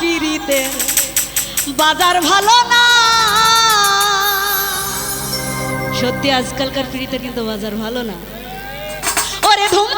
পিড়িতে বাজার ভালো না। সত্যি আজকালকার পিড়িতে কিন্তু বাজার ভালো না। ওরে ধুম